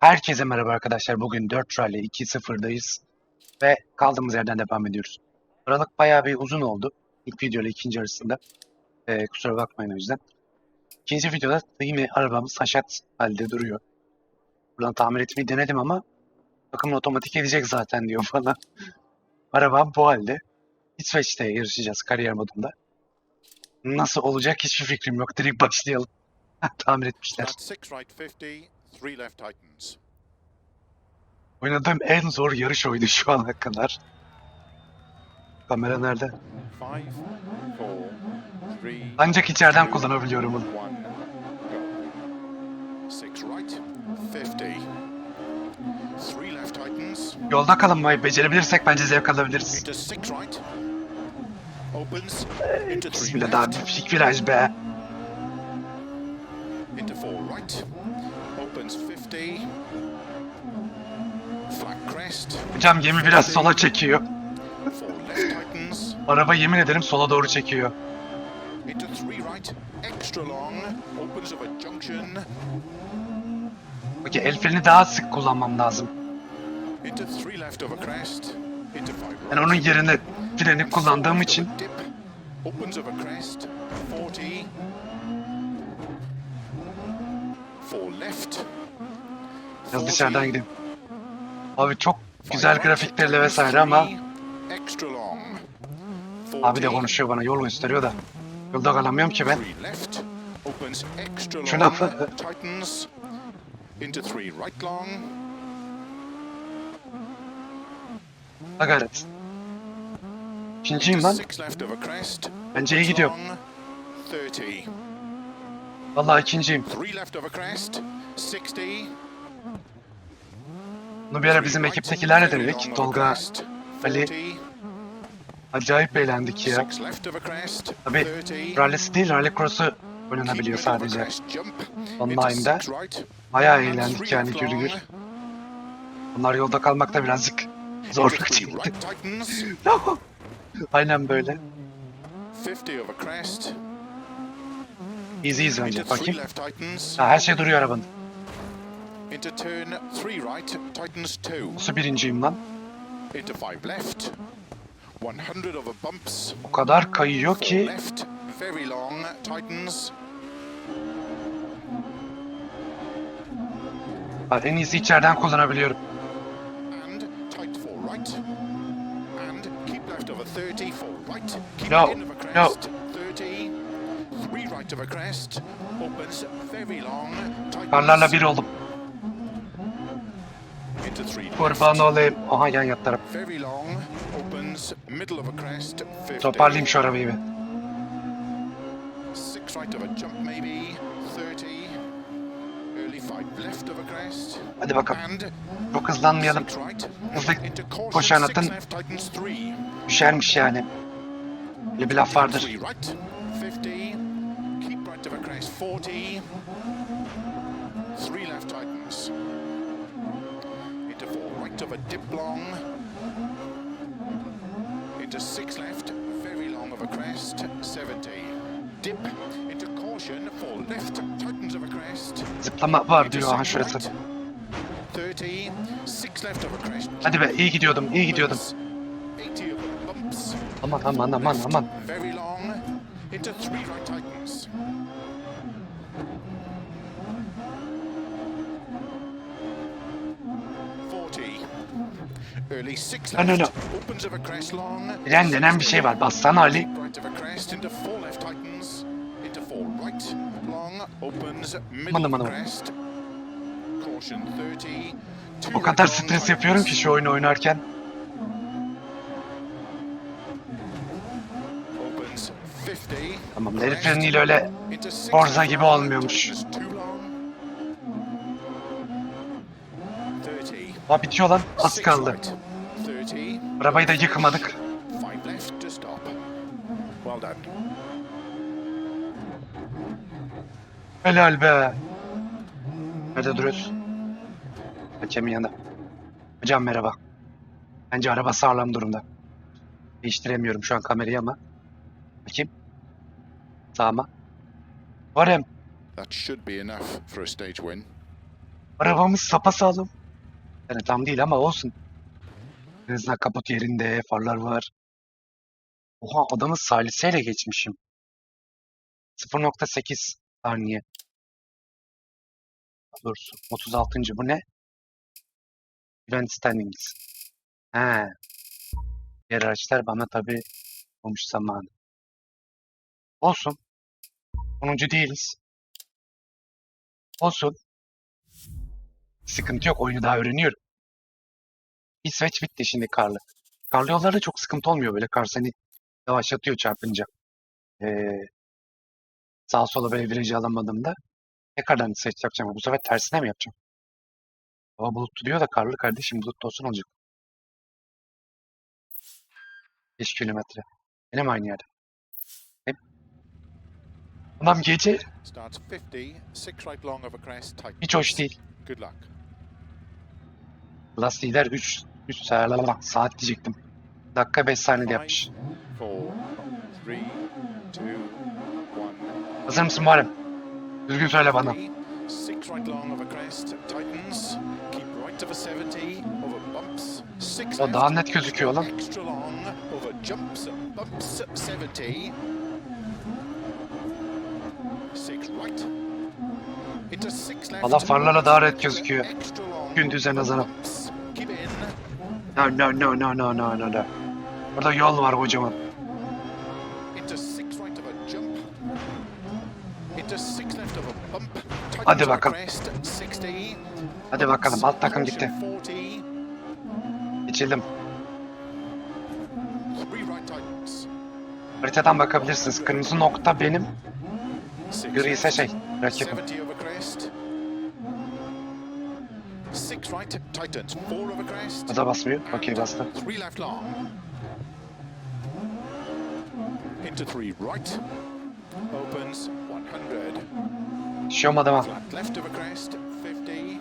Herkese merhaba arkadaşlar. Bugün 4 Rally 2.0'dayız ve kaldığımız yerden devam ediyoruz. Aralık bayağı bir uzun oldu. İlk video ile ikinci arasında. Ee, kusura bakmayın o yüzden. İkinci videoda yine arabamız haşat halde duruyor. Buradan tamir etmeyi denedim ama bakımını otomatik edecek zaten diyor bana. Arabam bu halde. İsveç'te yarışacağız kariyer modunda. Nasıl olacak hiçbir fikrim yok. Direkt başlayalım. tamir etmişler. Start six right 50, three left tightens. Oynadığım en zor yarış oyunu şu ana kadar. Kamera nerede? Five, four, three, Ancak içeriden two, kullanabiliyorum bunu. one, go. Six right, 50. Three left tightens. Yolda kalınmayı becerebilirsek bence zevk alabiliriz. Into six right. Opens. Into three Bismillah daha left. bir viraj be. Into four right. Opens 50. Flat crest. Hocam gemi biraz sola çekiyor. Araba yemin ederim sola doğru çekiyor. Peki el freni daha sık kullanmam lazım. Ben onun yerine freni kullandığım için Dip, opens of a crest, 40, four left, biraz 40, dışarıdan gideyim. Abi çok güzel grafiklerle vesaire ama abi de 40, konuşuyor bana yol gösteriyor da. Yolda kalamıyorum ki ben. Şuna Ha gayret. İkinciyim lan. Bence iyi gidiyor. long, 30. Vallahi ikinciyim. Three left of a crest, 60. Bunu bir ara bizim ekiptekilerle denedik. Tolga, Ali. Acayip eğlendik ya. Tabi 30. rallisi değil, rally cross'u oynanabiliyor sadece. Online'da. Bayağı eğlendik yani long. gür. Bunlar yolda kalmakta birazcık zorluk çekti. Aynen böyle. 50 of a crest. Easy easy önce bakayım. Ha, her şey duruyor arabanın. Into turn three right, tightens two. Nasıl birinciyim lan? Into five left. 100 of a bumps. O kadar kayıyor ki left, very long, tightens. ha, en iyisi içeriden kullanabiliyorum. and tight for right, and keep left a 30 for right, keep No, in of a no. crest, 30, three right of a crest, opens very long, tightens bir oldum. Kurban left, olayım. Oha yan yatlarım. very long, opens middle of a crest, 50, Toparlayayım şu arabayı bir. six right of a jump maybe, 30, early five left of a crest, Hadi bakalım. Çok hızlanmayalım. Hızlı koşan atın left, tightens düşermiş yani. Böyle bir laf vardır. Three right, 50. Keep right of a crest, 40. Three left tightens. Into right of a dip long. Into six left, very long of a crest, 70. Dip into caution, four left, tightens of a crest. Zıplama var diyor six şurası. right, 30. Six left of a crest. Hadi be iyi gidiyordum iyi gidiyordum. 80 of a bumps. Aman aman aman aman. Very long. Into three right tightens. No, no, no. Fren denen bir şey var. Bassana Ali. Caution 30. Two O kadar stres yapıyorum ki şu oyunu oynarken. Opens 50. Tamam Crest. freniyle öyle Forza gibi olmuyormuş. tightens too long. 30. Ha bitiyor lan. Az kaldı. right, 30. Arabayı da done. Helal be. Nerede duruyoruz? Hakemin yanında. Hocam merhaba. Bence araba sağlam durumda. Değiştiremiyorum şu an kamerayı ama. Bakayım. Sağıma. Varım. That should be enough for a stage win. Arabamız sapasağlam. Yani tam değil ama olsun. En kaput yerinde, farlar var. Oha adamı saliseyle geçmişim. 0.8 saniye. Doğrusu 36. bu ne? Event standings. He. Diğer araçlar bana tabi olmuş zamanı. Olsun. Sonuncu değiliz. Olsun. Sıkıntı yok. Oyunu daha öğreniyorum. İsveç bitti şimdi karlı. Karlı yollarda çok sıkıntı olmuyor böyle. Kar seni yavaşlatıyor çarpınca. Ee, sağa sola böyle virajı alamadığımda tekrardan İsveç yapacağım. Bu sefer tersine mi yapacağım? Hava bulutlu diyor da karlı kardeşim bulutlu olsun olacak. 5 kilometre. Benim aynı yerde. Hep. Adam gece Starts 50, six right long over crest, tight. hiç hoş değil. Good luck. Last lider 3 3 saat, saat diyecektim. Dakika 5 saniyede yapmış. Hazır mısın Muharrem? Düzgün söyle bana. Six right long over crest, tightens. Keep right over 70, over bumps. Six O daha net gözüküyor lan. Extra long, over jumps, bumps, 70. Six right. Valla farlarla daha net gözüküyor. Gündüze nazaran. No no no no no no no no. Burada yol var kocaman. Hadi bakalım. crest, 60. Hadi bakalım alt takım gitti. 40. Geçildim. Three right tightens. Haritadan bakabilirsiniz. Kırmızı nokta benim. Gri ise şey rakibim. Six right tightens. Four over crest. O da basmıyor. Okey bastı. Three left long. Into three right. Opens 100. Düşüyorum adama. Flat left of a crest, 50.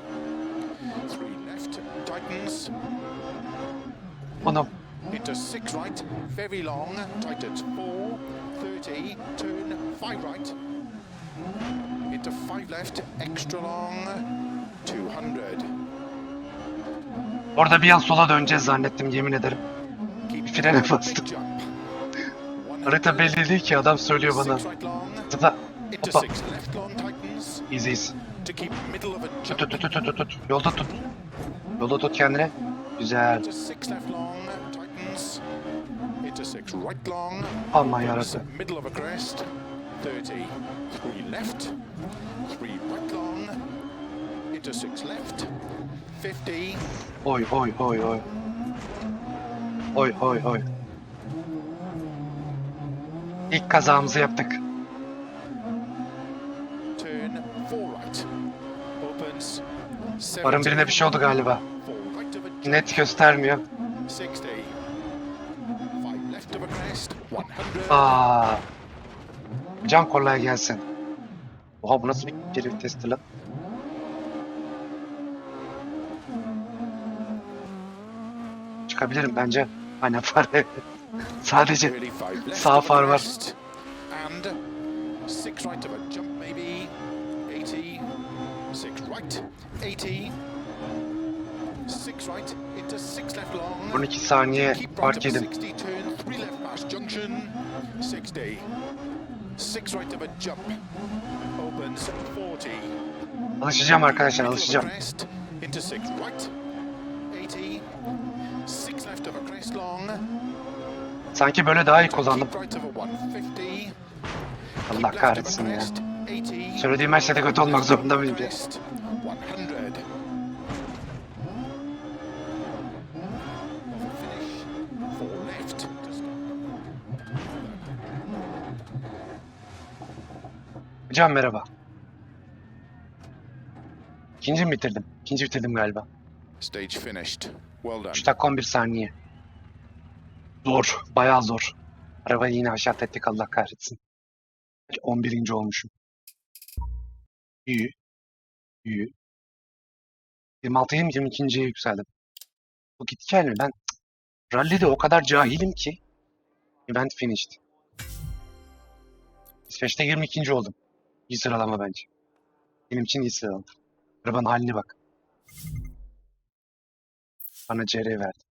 Three left, tightens. Onu Into six right, very long, tightens. Four, 30, turn, five right. Into five left, extra long, 200. orada bir an sola döneceğiz zannettim yemin ederim. Keep Frene bastım. Harita belli değil ki adam söylüyor bana. İnto Hoppa. a Tut tut tut tut tut. Yolda tut. Yolda tut kendine. Güzel. Aman yarası. Middle of a crest, 30. Three left, three right long, into six left, 50. Oy oy oy oy. Oy oy oy. İlk kazamızı yaptık. Turn four right. Opens. 70. Barın birine bir şey oldu galiba. Net göstermiyor. 60. Five left of a crest, 100. Aa. Can kolay gelsin. Oha bu nasıl bir geri vitesti lan? Çıkabilirim bence. Aynen fare. Sadece Really five left sağ of a far var. crest. And six right of a jump, maybe. 80. Six right. 80. Six right into six left long. 12 saniye Keep right fark of yedim. 60 turn, three left past junction. 60. Six right of a jump. Opens 40. Alışacağım arkadaşlar alışacağım. crest, Into six right. Sanki böyle daha iyi kullandım. Keep right of a 150. Allah kahretsin ya. crest, 80. Söylediğim her şeyde kötü olmak zorunda mıyım ya? Crest, 100. Finish. Four left. to stop. Hocam merhaba. İkinci mi bitirdim? İkinci bitirdim galiba. Stage finished. Well done. 3 dakika 11 saniye. Zor. Bayağı zor. Arabayı yine aşağı ettik Allah kahretsin. 11. olmuşum. İyi. İyi. 26 'yim 22.ye yükseldim. Bu git gel mi? Ben rallide o kadar cahilim ki. Event finished. İsveç'te 22. oldum. İyi sıralama bence. Benim için iyi sıralama. Arabanın haline bak. Bana CR verdi.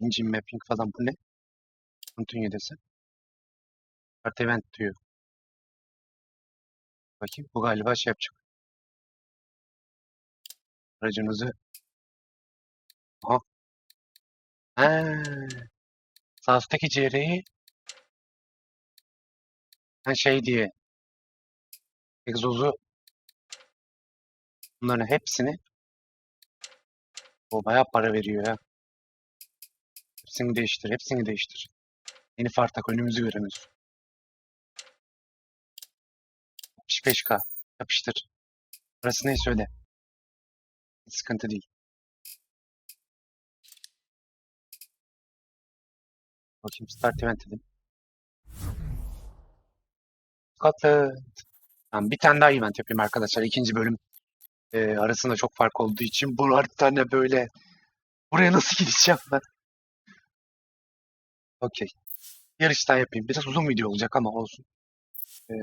Engine mapping falan bu ne? Continue dese. Start event diyor. Bakayım bu galiba şey yapacak. Aracınızı Aha. Ha. Sağ üstteki CR'yi ha şey diye egzozu bunların hepsini o bayağı para veriyor ya. Hepsini değiştir, hepsini değiştir. Yeni far tak, önümüzü göremiyoruz. 65k. Yapıştır. Burası neyse öyle. Hiç sıkıntı değil. Bakayım start event dedim. Scotland. Tamam, bir tane daha event yapayım arkadaşlar. İkinci bölüm e, arasında çok fark olduğu için bu tane böyle buraya nasıl gideceğim ben? Okey. Yarış daha yapayım. Biraz uzun video olacak ama olsun. E,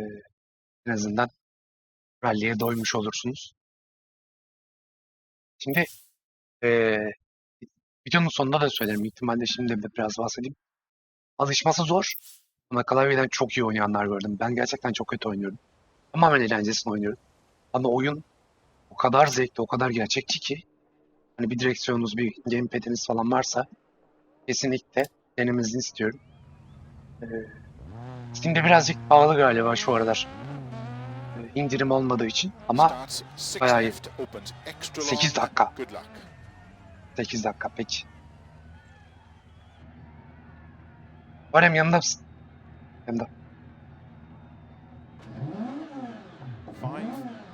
en azından rally'e doymuş olursunuz. Şimdi e, videonun sonunda da söylerim. İhtimalle şimdi de biraz bahsedeyim. Alışması zor. Ama klavyeden çok iyi oynayanlar gördüm. Ben gerçekten çok kötü oynuyorum. Tamamen eğlencesine oynuyorum. Ama oyun o kadar zevkli, o kadar gerçekçi ki hani bir direksiyonunuz, bir gamepad'iniz falan varsa kesinlikle denemenizi istiyorum. Ee, Steam'de birazcık pahalı galiba şu aralar. Ee, indirim olmadığı için ama bayağı iyi. left, opens extra 8 long. dakika. Good luck. 8 dakika peki. Varem yanında mısın? Yanında.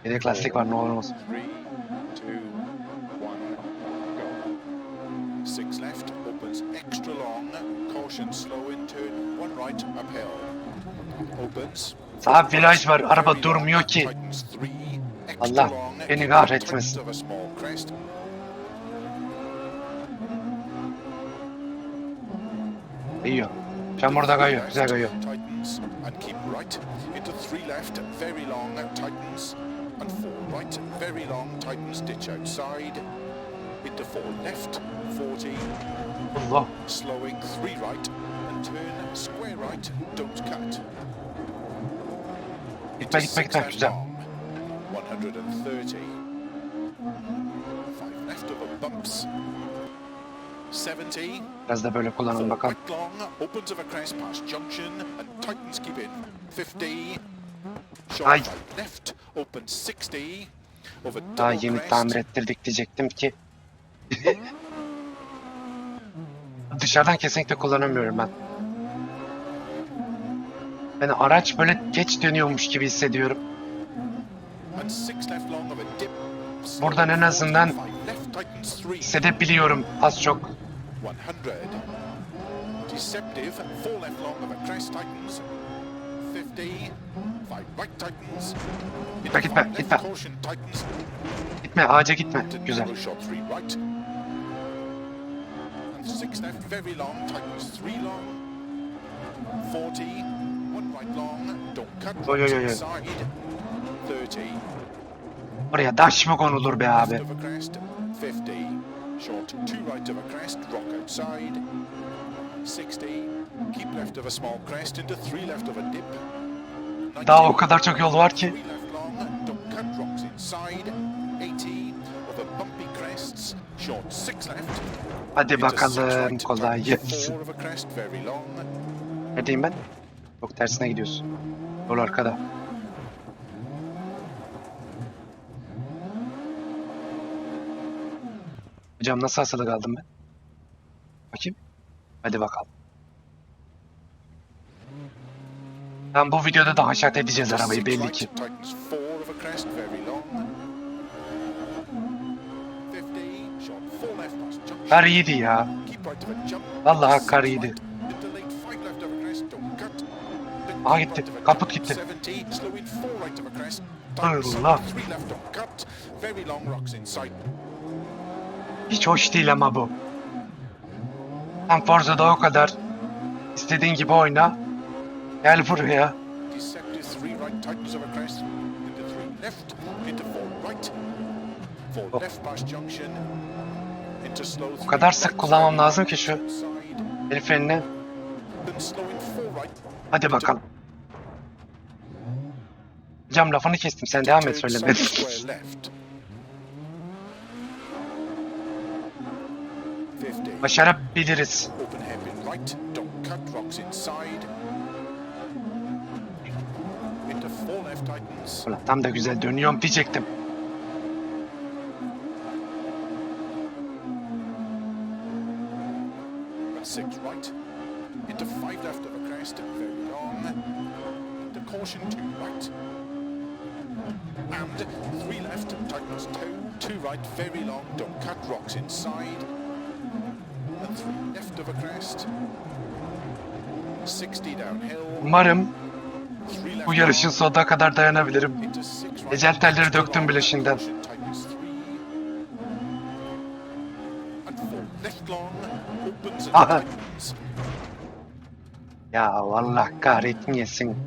Yedek lastik var ne olur go. Six left. Caution, slow in turn. One right, uphill. Opens. Sağ viraj var. Araba durmuyor ki. Allah beni kahretmesin. Kayıyor. Çamurda kayıyor. Güzel kayıyor. And keep right into three left, very long, tightens and four right, very long, tightens, ditch outside into four left, 40, Allah. slowing three right and turn square right, don't cut. Gitme gitme gitme. Güzel. long, 130. Five left of a bumps. 70. Biraz da böyle kullanalım bakalım. Right long, opens of a crest past junction and tightens keep in. 50. Short Ay. right left, opens 60. Over Daha double yeni crest. tamir ettirdik diyecektim ki. Dışarıdan kesinlikle kullanamıyorum ben. Yani araç böyle geç dönüyormuş gibi hissediyorum. Buradan en azından. Hissedebiliyorum az çok. 100. Deceptive, four left long of a crest tightens. 50. Five right tightens. Gitme, gitme, gitme. Gitme ağaca gitme. Güzel. narrow shot three right. And six left, very long, tightens three long. 40, one right long, don't cut, Oy, oy, oy, inside. 30, Oraya daş mı konulur be abi? a crest, 50, short two right of a crest, rock outside. 60, keep left of a small crest into three left of a dip. 90, Daha o kadar çok yol var ki. Three left long, don't cut, rocks inside. 80, over bumpy crests, short six left. Hadi bakalım kolay gelsin. Neredeyim ben? Çok tersine gidiyorsun. Yol arkada. Hocam nasıl asılı kaldım ben? Bakayım. Hadi bakalım. Tam bu videoda da haşat edeceğiz arabayı belli ki. Kar iyiydi ya. Vallahi kar iyiydi. Aha gitti, kaput gitti. 70, slow in four right of a crest. tightens Allah. Hiç hoş değil ama bu. Tam Forza'da o kadar. İstediğin gibi oyna. Gel buraya. Oh. O kadar sık kullanmam lazım ki şu el frenini. Hadi bakalım. Hocam lafını kestim. Sen devam et söylemeye. south square left. 50. Başarabiliriz. Ulan tam da güzel dönüyorum diyecektim. Six right. Into five of crest, very long. Into caution two right. And three left, tightens two, two right, very long, don't cut, rocks inside. And three left of a crest. 60 downhill. Umarım bu yarışın sonuna kadar dayanabilirim. Into six right. Ecel telleri döktüm bile şimdiden. Ya Allah kahretmeyesin.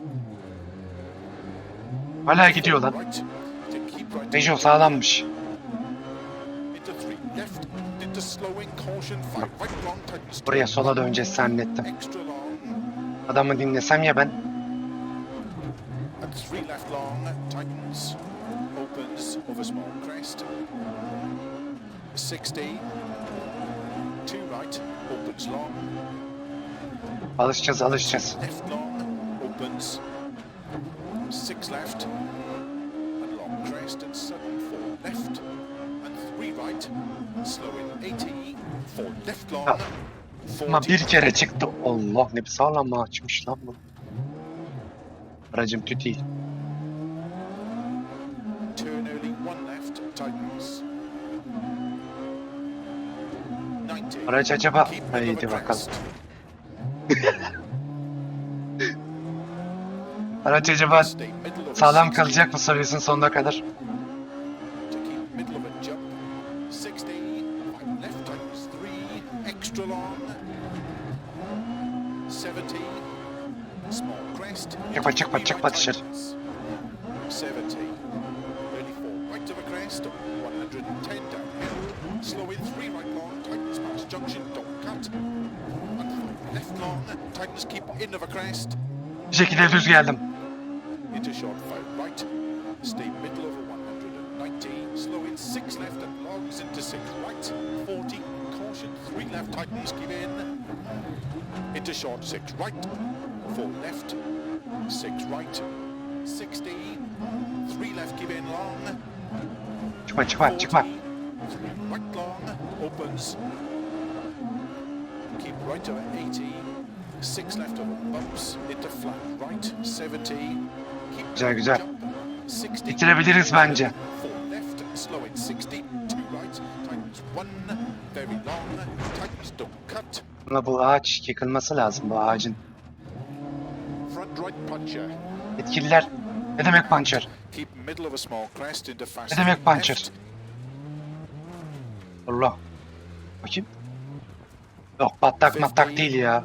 Hala gidiyor lan. Peugeot sağlammış. Buraya sola döneceğiz zannettim. Adamı dinlesem ya ben. 60. Two right. Opens long. Alışacağız alışacağız. Left long. Opens. Six left. And long crest and sudden four left. And three right. Slow in 80. Four left long. Ha. Ama 40. bir kere çıktı. Allah ne bir sağlam açmış lan bu. Aracım tüt değil. Turn early, one left, tightens. 90. Araç acaba... Haydi bakalım. Araç acaba sağlam 60 kalacak mı soruyorsun sonuna kadar. To keep middle of a jump. 60. Right left tightens, three. Extra long. 70. Small crest. Çıkma, çıkma, çıkma dışarı. tightens. 70. Early four right of a crest. 110 downhill. Slow in three right long. Tightens past junction. Don't cut. Bir şekilde düz geldim. Into short five right. Stay middle over 190. Slow in six right. 40. Caution three left tightens give in. Into short six right. Four left. Six right. 60. Three left give in long. Çıkma çıkma çıkma. 40. Three right long. Opens. Right over 80. Six left over bumps. Into flat right. 70. Keep Güzel, güzel. jump. 60. Bitirebiliriz bence. Slow in 60. Two right. Tightens one. Very long. Tightens don't cut. Ama bu ağaç yıkılması lazım bu ağacın. Front right puncher. Yetkililer ne demek puncher? Keep middle of a small crest into fast. Ne demek puncher? Allah. Bakayım. Yok patlak matlak değil ya.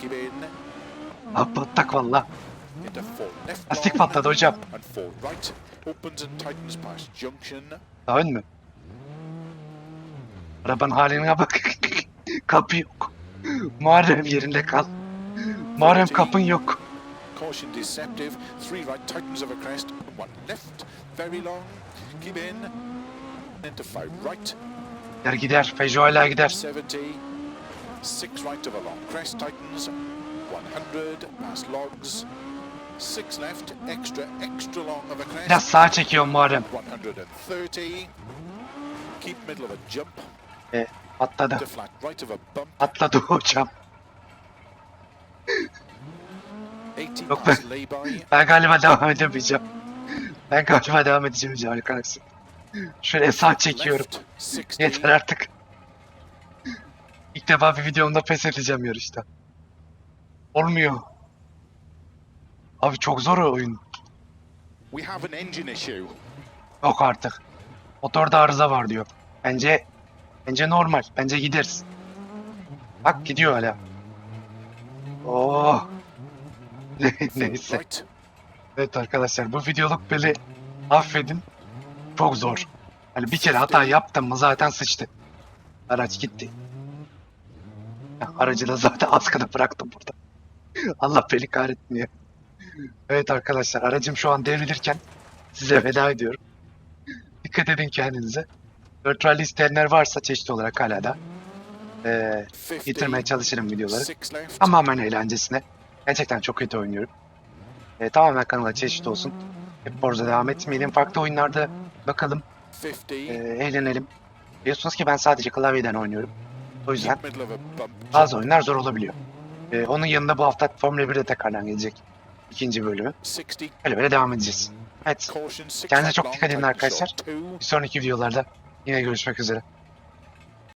Give. Ha, patlak valla. Lastik patladı hocam. Daha ön mü? Arabanın haline bak. Kapı yok. Muharrem yerinde kal. Muharrem kapın yok. Caution deceptive. Three right tightens of a crest. One left. Very long. Keep in. Into five right. Gider gider. Hala gider. 70. Six right of a long crest tightens. 100 past logs. Six left. Extra, extra long of a crest. Biraz sağa çekiyor Muharrem. 130. Keep middle of a jump. E, atladı. Atladı hocam. 80 Yok lay-by. Ben galiba devam edemeyeceğim. Ben galiba devam edeceğim arkadaşlar. Şöyle sağ çekiyorum. Left. 60. Yeter artık. İlk defa bir videomda pes edeceğim yarışta. Olmuyor. Abi çok zor o oyun. Yok artık. Motorda arıza var diyor. Bence bence normal. Bence gideriz. Bak gidiyor hala. Oh. Ne- Four Neyse. Evet arkadaşlar bu videoluk beni affedin. Çok zor. Hani bir kere hata yaptım mı zaten sıçtı. Araç gitti. Ya, aracı da zaten askıda bıraktım burada. Allah beni kahretmiyor. Evet arkadaşlar aracım şu an devrilirken size veda ediyorum. Dikkat edin kendinize. Virtual isteyenler varsa çeşitli olarak hala da eee getirmeye 50, çalışırım videoları. Tamamen eğlencesine. Gerçekten çok kötü oynuyorum. Eee, tamamen kanala çeşit olsun. Hep Forza devam etmeyelim. Farklı oyunlarda bakalım. 50, eee, eğlenelim. Biliyorsunuz ki ben sadece klavyeden oynuyorum. O yüzden bazı oyunlar zor olabiliyor. Eee, onun yanında bu hafta Formula 1'de tekrardan gelecek. ikinci bölümü. 60, Böyle böyle devam edeceğiz. Evet. Kendinize çok dikkat edin arkadaşlar. Bir sonraki videolarda yine görüşmek üzere.